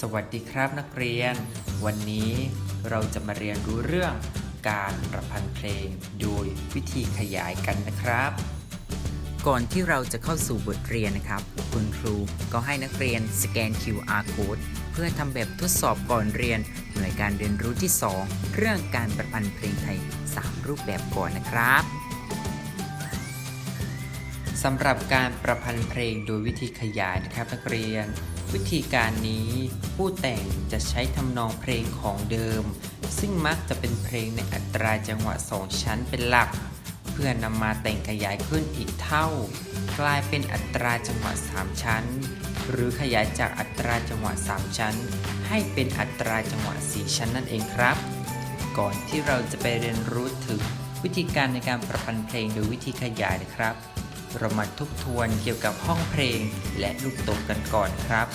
สวัสดีครับนักเรียน วันนี้เราจะมาเรียนรู้เรื่องการประพันธ์เพลงโดยวิธีขยายกันนะครับ ก่อนที่เราจะเข้าสู่บทเรียนนะครับ คุณครูก็ให้นักเรียนสแกน QR code เพื่อทำแบบทดสอบก่อนเรียนหน่วยการเรียนรู้ที่ 2 เรื่องการประพันธ์เพลงไทย 3 รูปแบบก่อนนะครับสำหรับการประพันธ์เพลงโดยวิธีขยายนะครับนักเรียน วิธีการนี้ผู้แต่งจะใช้ทำนองเพลงของเดิม ซึ่งมักจะเป็นเพลงในอัตราจังหวะสองชั้นเป็นหลัก เพื่อนำมาแต่งขยายขึ้นอีกเท่า กลายเป็นอัตราจังหวะ3ชั้น หรือขยายจากอัตราจังหวะ3ชั้น ให้เป็นอัตราจังหวะ4ชั้นนั่นเองครับ ก่อนที่เราจะไปเรียนรู้ถึงวิธีการในการประพันธ์เพลงโดยวิธีขยายนะครับ เรามาทบทวนเกี่ยวกับห้องเพลงและลูกตกกันก่อนครับ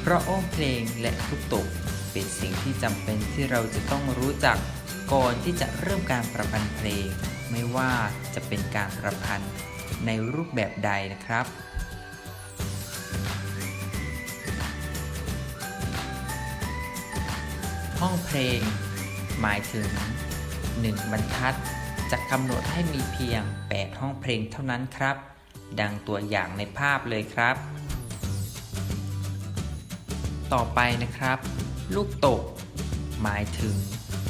เพราะห้องเพลงและลูกตก เป็นสิ่งที่จำเป็นที่เราจะต้องรู้จักก่อนที่จะเริ่มการประพันธ์เพลง ไม่ว่าจะเป็นการประพันธ์ในรูปแบบใดนะครับห้องเพลง หมายถึง 1 บรรทัดจะกำหนดให้มีเพียง 8 ห้องเพลงเท่านั้นครับ ดังตัวอย่างในภาพเลยครับ ต่อไปนะครับ ลูกตก หมายถึง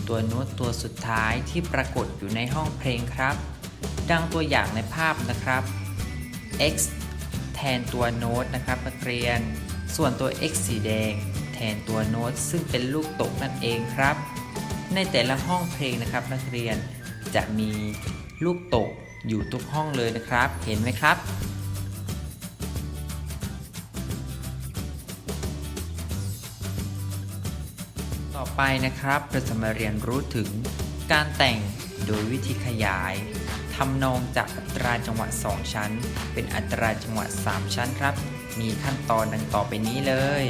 ตัวโน้ตตัวสุดท้ายที่ปรากฏอยู่ในห้องเพลงครับ ดังตัวอย่างในภาพนะครับ x แทนตัวโน้ตนะครับนักเรียน ส่วนตัว x สีแดง แทนตัวโน้ตซึ่งเป็นลูกตกนั่นเองครับ ในแต่ละห้องเพลงนะครับนักเรียนจะมีลูกตก อยู่ทุกห้องเลยนะครับ เห็นไหมครับต่อไปนะครับเราจะมาเรียนรู้ถึงการแต่งโดยวิธีขยายทำนองจากอัตราจังหวะ 2 ชั้น เป็นอัตราจังหวะ 3 ชั้นครับ มีขั้นตอนดังต่อไปนี้เลย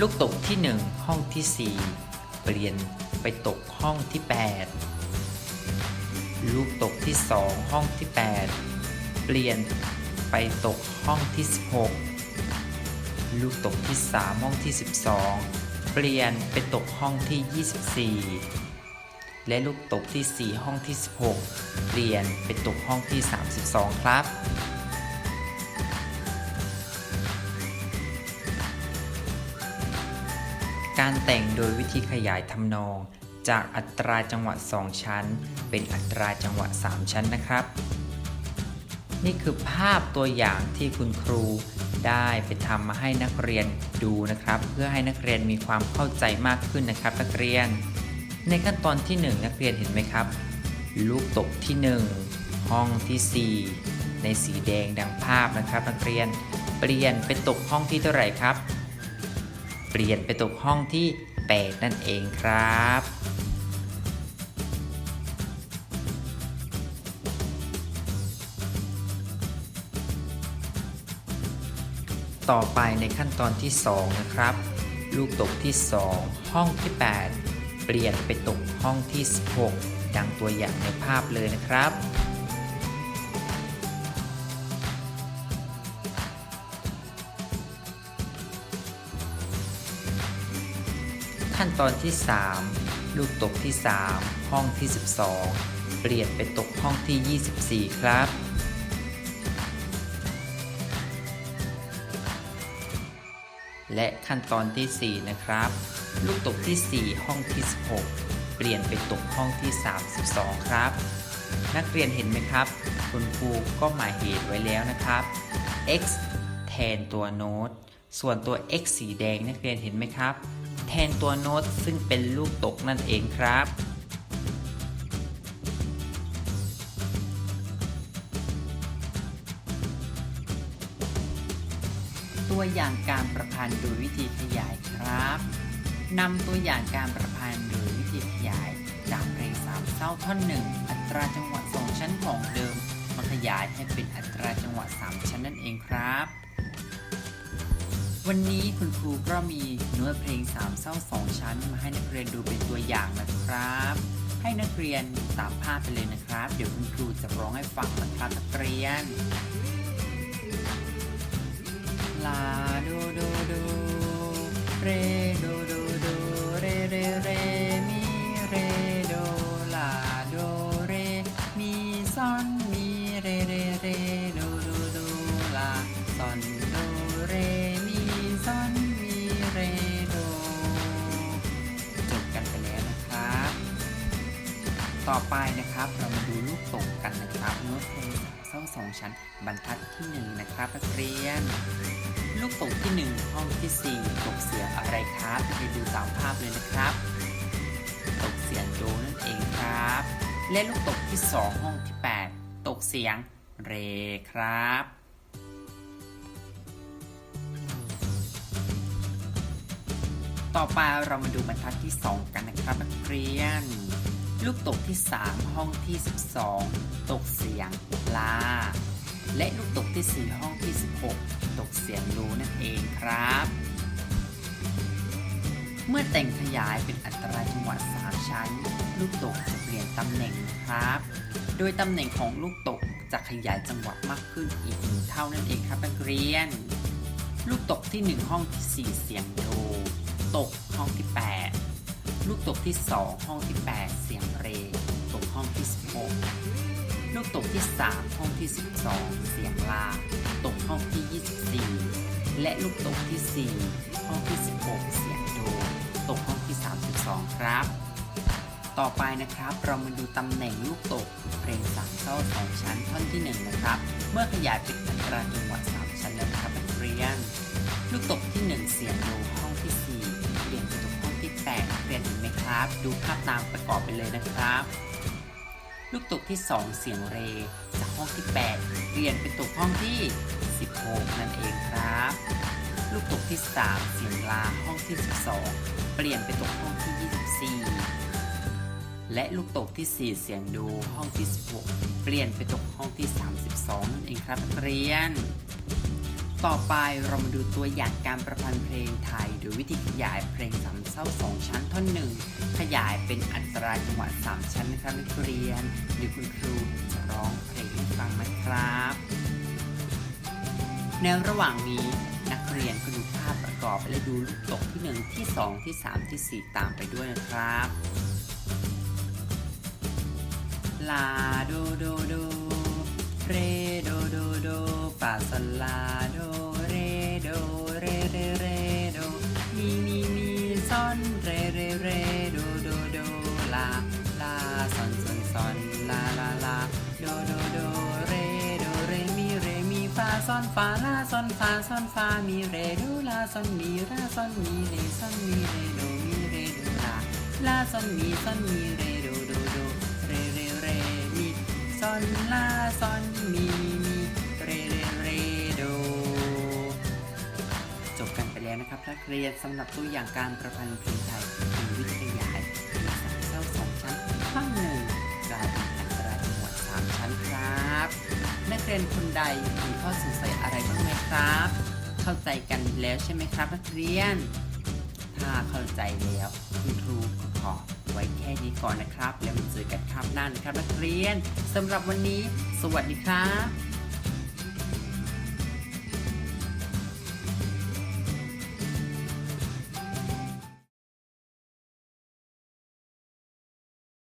ลูกตกที่ 1 ห้องที่ 4 เปลี่ยนไปตกห้องที่ 8 ลูกตกที่ 2 ห้องที่ 8 เปลี่ยนไปตกห้องที่ 16 ลูกตกที่ 3 ห้องที่ 12 เปลี่ยนไปตกห้องที่ 24 และลูกตกที่ 4 ห้องที่ 16 เปลี่ยนไปตกห้องที่ 32 ครับการแต่งโดยวิธีขยายทำนอง จากอัตราจังหวะ 2 ชั้น เป็นอัตราจังหวะ 3 ชั้นนะครับ นี่คือภาพตัวอย่างที่คุณครูได้ไปทำมาให้นักเรียนดูนะครับ เพื่อให้นักเรียนมีความเข้าใจมากขึ้นนะครับ นักเรียน ในขั้นตอนที่ 1 นักเรียนเห็นไหมครับ ลูกตกที่ 1 ห้องที่ 4 ในสีแดงดังภาพนะครับ นักเรียนเปลี่ยนไปตกห้องที่เท่าไหร่ครับ เปลี่ยนไปตกห้องที่ 8 นั่นเองครับ ต่อไปในขั้นตอนที่ 2 นะครับ ลูกตกที่ 2 ห้องที่ 8 เปลี่ยนไปตกห้องที่ 16 ดังตัวอย่างในภาพเลยนะครับ ขั้นตอนที่ 3 ลูกตกที่ 3 ห้องที่ 12 เปลี่ยนไปตกห้องที่ 24 ครับและขั้นตอนที่ 4 นะครับ ลูกตกที่ 4 ห้องที่ 16 เปลี่ยนไปตกห้องที่ 32 ครับ นักเรียนเห็นไหมครับ คุณครูก็หมายเหตุไว้แล้วนะครับ x แทนตัวโน้ต ส่วนตัว x สีแดงนักเรียนเห็นไหมครับ แทนตัวโน้ตซึ่งเป็นลูกตกนั่นเองครับ ตัวอย่างการประพันธ์โดยวิธีขยายครับนำตัวอย่างการประพันธ์โดยวิธีขยาย จากเพลงสามเศร้าท่อนหนึ่งอัตราจังหวะสองชั้นของเดิมมาขยายให้เป็นอัตราจังหวะสามชั้นนั่นเองครับ วันนี้คุณครูก็มีเนื้อเพลงสามเศร้าสองชั้น มาให้นักเรียนดูเป็นตัวอย่างนะครับ ให้นักเรียนตามภาพไปเลยนะครับ เดี๋ยวคุณครูจะร้องให้ฟังนะครับนักเรียน ลาโดโดโดเร ต่อไปนะครับเรามาดูลูกตกกันนะครับโน้ตเพลงเศร้าสองชั้นบรรทัดที่หนึ่งนะครับนักเรียน ลูกตกที่หนึ่งห้องที่สี่ตกเสียงอะไรครับไปดูตามภาพเลยนะครับตกเสียงโดนั่นเองครับ และลูกตกที่สองห้องที่แปดตกเสียงเรครับต่อไปเรามาดูบรรทัดที่ 2 กันนะครับนักเรียน ลูกตกที่ 3 ห้องที่ 12 ตกเสียงลา และลูกตกที่ 4 ห้องที่ 16 ตกเสียงรูนั่นเองครับ เมื่อแต่งขยายเป็นอัตราจังหวะ3ชั้น ลูกตกจะเปลี่ยนตำแหน่งครับ โดยตำแหน่งของลูกตกจะขยายจังหวะมากขึ้นอีกหนึ่งเท่านั่นเองครับนักเรียน ลูกตกที่ 1 ห้องที่ 4 เสียงโดตกห้องที่ 8 ลูกตกที่ 2 ห้องที่ 8 เสียงเรตกห้องที่ 16 ลูกตกที่ 3 ห้องที่ 12 เสียงลาตกห้องที่ 24 และลูกตกที่ 4 ห้องที่ 16 เสียงโดตกห้องที่ 32 ครับ ต่อไปนะครับเรามาดูตำแหน่งลูกตกเพลงสามเศร้าสองชั้นท่อนที่ 1 นะครับ เมื่อขยายเป็นอัตราจังหวะ3ชั้นนะครับนักเรียนลูกตกที่ 1 เสียงโดห้อง กห้องที่เปลี่ยนเห็นไหมครับ ดูภาพตามประกอบไปเลยนะครับ ลูกตกที่ 2 เสียงเร จากห้องที่ 8 เปลี่ยนเป็นตกห้องที่ 16 นั่นเองครับ ลูกตกที่ 3 เสียงลาห้องที่ 12 เปลี่ยนเป็นตกห้องที่ 24 และลูกตกที่ 4 เสียงดูห้องที่ 16 เปลี่ยนไปตกห้องที่ 32นั่นเองครับเรียน ต่อไปเรามาดูตัวอย่างการประพันธ์เพลงไทย โดยวิธีขยายเพลงสามเศร้าสองชั้นท่อนหนึ่งขยายเป็นอัตราจังหวะสามชั้นนะครับนักเรียนเดี๋ยวคุณครูจะร้องเพลงให้ฟังนะครับ ในระหว่างนี้นักเรียนก็ดูภาพประกอบและดูลูกตกที่หนึ่งที่สองที่สามที่สี่ตามไปด้วยนะครับ ลาโดโดโดเรโด โดโดฟาซอลลาโดเรโดเรเรเรโดมีมีมีซอนเรเรเรโดโดโดลาลาซอนซอนซอนลาลาลาโดโดโดเรโดเรมีเรมีฟาซอนฟาลาซอนฟาซอนฟามีเรโดลาซอนมีลาซอนมีเรซอนมีเรโดมีเรโดลาลาซอนมีซอนมีเรโดโดโดเรเรเรมีซอนลาซอนมี แล้วนะครับนักเรียนสำหรับตัวอย่างการประพันธ์เพลงไทยมีวิธีขยายเพลงสามเศร้าสองชั้นข้างหนึ่งกลายเป็นอัตราจังหวะสามชั้นครับ นักเรียนคนใดมีข้อสงสัยอะไรบ้างไหมครับ เข้าใจกันแล้วใช่ไหมครับนักเรียน ถ้าเข้าใจแล้วคุณครูก็ขอไว้แค่นี้ก่อนนะครับ แล้วมาเจอกันคราวหน้านะครับนักเรียนสำหรับวันนี้ สวัสดีครับ